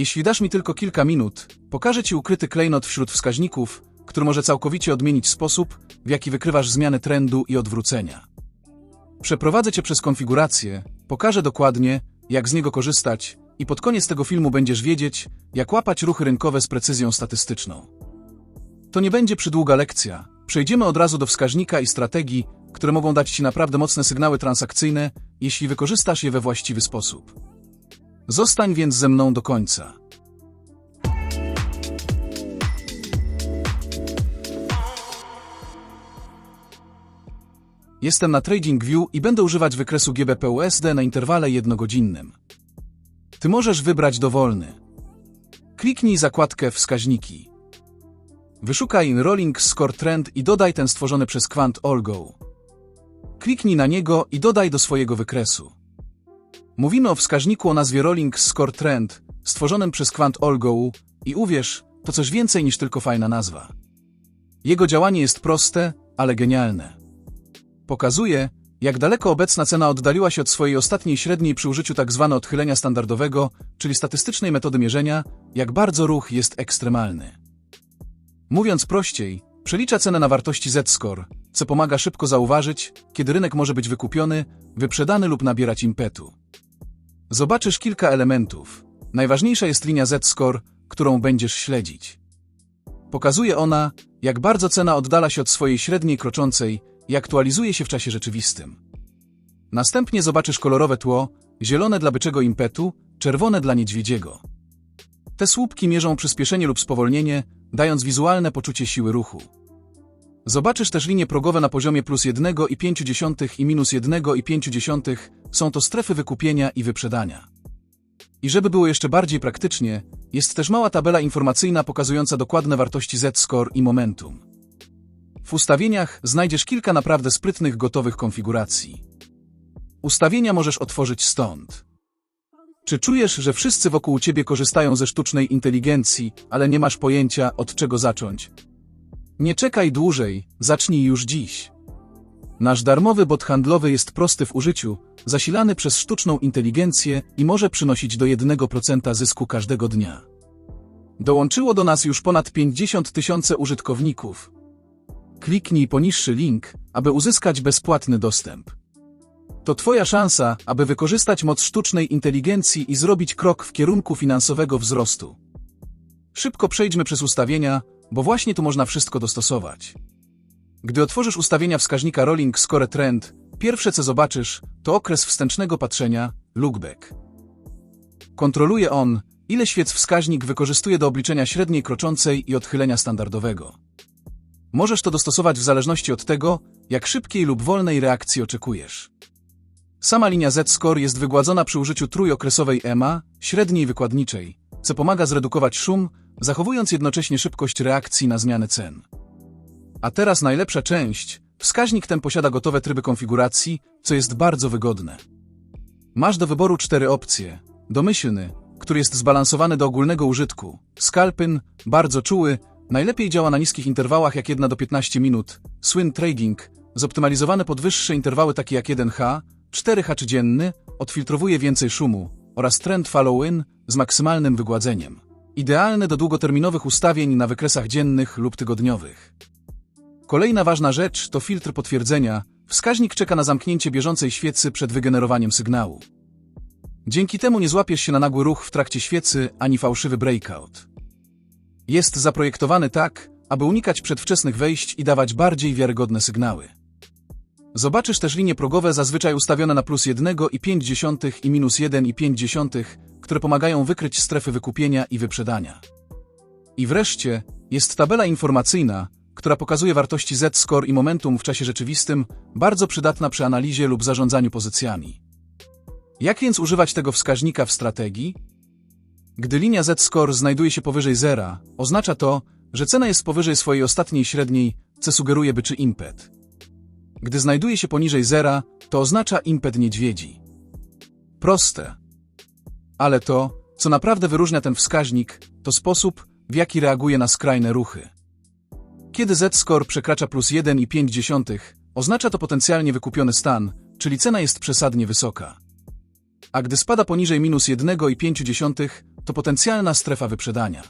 Jeśli dasz mi tylko kilka minut, pokażę Ci ukryty klejnot wśród wskaźników, który może całkowicie odmienić sposób, w jaki wykrywasz zmiany trendu i odwrócenia. Przeprowadzę Cię przez konfigurację, pokażę dokładnie, jak z niego korzystać i pod koniec tego filmu będziesz wiedzieć, jak łapać ruchy rynkowe z precyzją statystyczną. To nie będzie przydługa lekcja. Przejdziemy od razu do wskaźnika i strategii, które mogą dać Ci naprawdę mocne sygnały transakcyjne, jeśli wykorzystasz je we właściwy sposób. Zostań więc ze mną do końca. Jestem na TradingView i będę używać wykresu GBP-USD na interwale jednogodzinnym. Ty możesz wybrać dowolny. Kliknij zakładkę Wskaźniki. Wyszukaj Rolling Score Trend i dodaj ten stworzony przez Quant Allgo. Kliknij na niego i dodaj do swojego wykresu. Mówimy o wskaźniku o nazwie Rolling Score Trend, stworzonym przez Quant Allgo i uwierz, to coś więcej niż tylko fajna nazwa. Jego działanie jest proste, ale genialne. Pokazuje, jak daleko obecna cena oddaliła się od swojej ostatniej średniej przy użyciu tzw. odchylenia standardowego, czyli statystycznej metody mierzenia, jak bardzo ruch jest ekstremalny. Mówiąc prościej, przelicza cenę na wartości Z-score, co pomaga szybko zauważyć, kiedy rynek może być wykupiony, wyprzedany lub nabierać impetu. Zobaczysz kilka elementów. Najważniejsza jest linia Z-score, którą będziesz śledzić. Pokazuje ona, jak bardzo cena oddala się od swojej średniej kroczącej i aktualizuje się w czasie rzeczywistym. Następnie zobaczysz kolorowe tło, zielone dla byczego impetu, czerwone dla niedźwiedziego. Te słupki mierzą przyspieszenie lub spowolnienie, dając wizualne poczucie siły ruchu. Zobaczysz też linie progowe na poziomie plus 1,5 i minus 1,5. Są to strefy wykupienia i wyprzedania. I żeby było jeszcze bardziej praktycznie, jest też mała tabela informacyjna pokazująca dokładne wartości Z-score i momentum. W ustawieniach znajdziesz kilka naprawdę sprytnych gotowych konfiguracji. Ustawienia możesz otworzyć stąd. Czy czujesz, że wszyscy wokół ciebie korzystają ze sztucznej inteligencji, ale nie masz pojęcia, od czego zacząć? Nie czekaj dłużej, zacznij już dziś. Nasz darmowy bot handlowy jest prosty w użyciu, zasilany przez sztuczną inteligencję i może przynosić do 1% zysku każdego dnia. Dołączyło do nas już ponad 50 tysięcy użytkowników. Kliknij poniższy link, aby uzyskać bezpłatny dostęp. To Twoja szansa, aby wykorzystać moc sztucznej inteligencji i zrobić krok w kierunku finansowego wzrostu. Szybko przejdźmy przez ustawienia, bo właśnie tu można wszystko dostosować. Gdy otworzysz ustawienia wskaźnika Rolling Score Trend, pierwsze co zobaczysz, to okres wstępnego patrzenia, lookback. Kontroluje on, ile świec wskaźnik wykorzystuje do obliczenia średniej kroczącej i odchylenia standardowego. Możesz to dostosować w zależności od tego, jak szybkiej lub wolnej reakcji oczekujesz. Sama linia Z-score jest wygładzona przy użyciu trójokresowej EMA, średniej wykładniczej, co pomaga zredukować szum, zachowując jednocześnie szybkość reakcji na zmiany cen. A teraz najlepsza część. Wskaźnik ten posiada gotowe tryby konfiguracji, co jest bardzo wygodne. Masz do wyboru cztery opcje. Domyślny, który jest zbalansowany do ogólnego użytku. Scalpin, bardzo czuły, najlepiej działa na niskich interwałach jak 1 do 15 minut. Swing trading, zoptymalizowany pod wyższe interwały takie jak 1H, 4H czy dzienny, odfiltrowuje więcej szumu. Oraz trend follow-in z maksymalnym wygładzeniem. Idealny do długoterminowych ustawień na wykresach dziennych lub tygodniowych. Kolejna ważna rzecz to filtr potwierdzenia. Wskaźnik czeka na zamknięcie bieżącej świecy przed wygenerowaniem sygnału. Dzięki temu nie złapiesz się na nagły ruch w trakcie świecy ani fałszywy breakout. Jest zaprojektowany tak, aby unikać przedwczesnych wejść i dawać bardziej wiarygodne sygnały. Zobaczysz też linie progowe zazwyczaj ustawione na plus 1,5 i minus 1,5, które pomagają wykryć strefy wykupienia i wyprzedania. I wreszcie jest tabela informacyjna, która pokazuje wartości Z-score i momentum w czasie rzeczywistym, bardzo przydatna przy analizie lub zarządzaniu pozycjami. Jak więc używać tego wskaźnika w strategii? Gdy linia Z-score znajduje się powyżej zera, oznacza to, że cena jest powyżej swojej ostatniej średniej, co sugeruje byczy impet. Gdy znajduje się poniżej zera, to oznacza impet niedźwiedzi. Proste. Ale to, co naprawdę wyróżnia ten wskaźnik, to sposób, w jaki reaguje na skrajne ruchy. Kiedy Z-score przekracza plus 1,5, oznacza to potencjalnie wykupiony stan, czyli cena jest przesadnie wysoka. A gdy spada poniżej minus 1,5, to potencjalna strefa wyprzedania.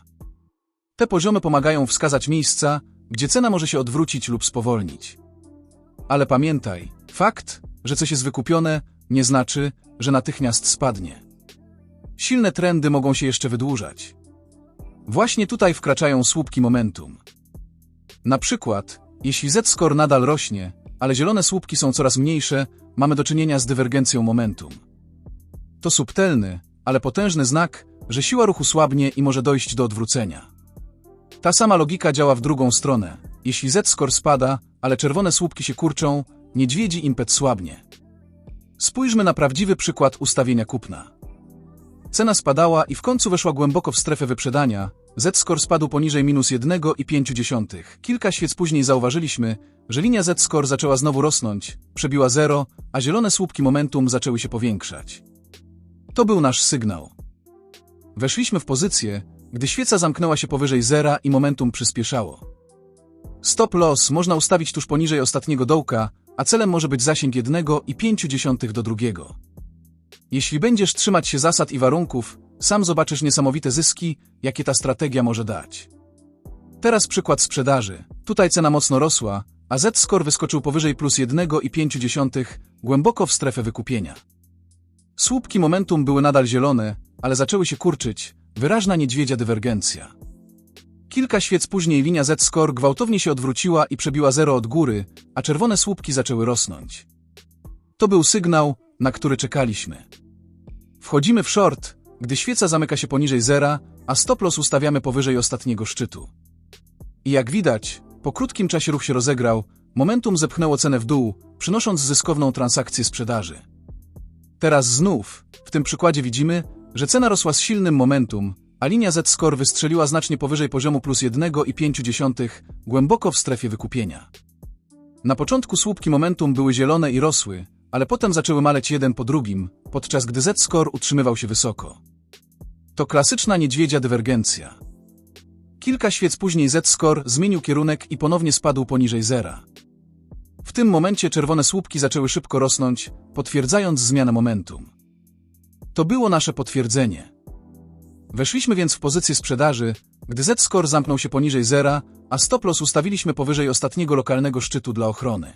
Te poziomy pomagają wskazać miejsca, gdzie cena może się odwrócić lub spowolnić. Ale pamiętaj, fakt, że coś jest wykupione, nie znaczy, że natychmiast spadnie. Silne trendy mogą się jeszcze wydłużać. Właśnie tutaj wkraczają słupki momentum. Na przykład, jeśli Z-score nadal rośnie, ale zielone słupki są coraz mniejsze, mamy do czynienia z dywergencją momentum. To subtelny, ale potężny znak, że siła ruchu słabnie i może dojść do odwrócenia. Ta sama logika działa w drugą stronę. Jeśli Z-score spada, ale czerwone słupki się kurczą, niedźwiedzi impet słabnie. Spójrzmy na prawdziwy przykład ustawienia kupna. Cena spadała i w końcu weszła głęboko w strefę wyprzedania. Z-score spadł poniżej minus 1,5. Kilka świec później zauważyliśmy, że linia Z-score zaczęła znowu rosnąć, przebiła zero, a zielone słupki momentum zaczęły się powiększać. To był nasz sygnał. Weszliśmy w pozycję, gdy świeca zamknęła się powyżej zera i momentum przyspieszało. Stop loss można ustawić tuż poniżej ostatniego dołka, a celem może być zasięg 1,5 do drugiego. Jeśli będziesz trzymać się zasad i warunków, sam zobaczysz niesamowite zyski, jakie ta strategia może dać. Teraz przykład sprzedaży. Tutaj cena mocno rosła, a Z-score wyskoczył powyżej plus 1,5, głęboko w strefę wykupienia. Słupki momentum były nadal zielone, ale zaczęły się kurczyć, wyraźna niedźwiedzia dywergencja. Kilka świec później linia Z-score gwałtownie się odwróciła i przebiła zero od góry, a czerwone słupki zaczęły rosnąć. To był sygnał, na który czekaliśmy. Wchodzimy w short, gdy świeca zamyka się poniżej zera, a stop loss ustawiamy powyżej ostatniego szczytu. I jak widać, po krótkim czasie ruch się rozegrał, momentum zepchnęło cenę w dół, przynosząc zyskowną transakcję sprzedaży. Teraz znów, w tym przykładzie widzimy, że cena rosła z silnym momentum, a linia Z-score wystrzeliła znacznie powyżej poziomu plus 1,5, głęboko w strefie wykupienia. Na początku słupki momentum były zielone i rosły, ale potem zaczęły maleć jeden po drugim, podczas gdy Z-score utrzymywał się wysoko. To klasyczna niedźwiedzia dywergencja. Kilka świec później Z-score zmienił kierunek i ponownie spadł poniżej zera. W tym momencie czerwone słupki zaczęły szybko rosnąć, potwierdzając zmianę momentum. To było nasze potwierdzenie. Weszliśmy więc w pozycję sprzedaży, gdy Z-score zamknął się poniżej zera, a stop loss ustawiliśmy powyżej ostatniego lokalnego szczytu dla ochrony.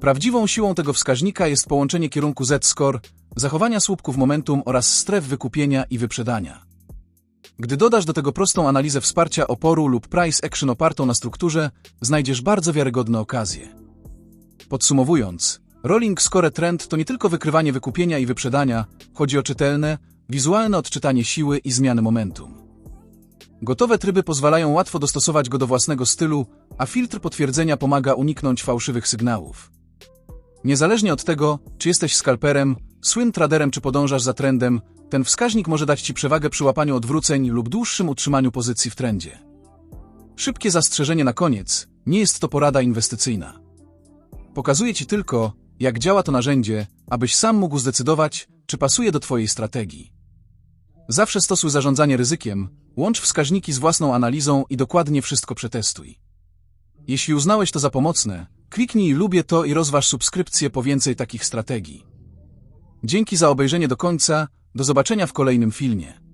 Prawdziwą siłą tego wskaźnika jest połączenie kierunku Z-score, zachowania słupków momentum oraz stref wykupienia i wyprzedania. Gdy dodasz do tego prostą analizę wsparcia oporu lub price action opartą na strukturze, znajdziesz bardzo wiarygodne okazje. Podsumowując, Rolling Score Trend to nie tylko wykrywanie wykupienia i wyprzedania, chodzi o czytelne, wizualne odczytanie siły i zmiany momentum. Gotowe tryby pozwalają łatwo dostosować go do własnego stylu, a filtr potwierdzenia pomaga uniknąć fałszywych sygnałów. Niezależnie od tego, czy jesteś skalperem, swing traderem czy podążasz za trendem, ten wskaźnik może dać Ci przewagę przy łapaniu odwróceń lub dłuższym utrzymaniu pozycji w trendzie. Szybkie zastrzeżenie na koniec, nie jest to porada inwestycyjna. Pokazuje Ci tylko, jak działa to narzędzie, abyś sam mógł zdecydować, czy pasuje do Twojej strategii. Zawsze stosuj zarządzanie ryzykiem, łącz wskaźniki z własną analizą i dokładnie wszystko przetestuj. Jeśli uznałeś to za pomocne, kliknij lubię to i rozważ subskrypcję po więcej takich strategii. Dzięki za obejrzenie do końca, do zobaczenia w kolejnym filmie.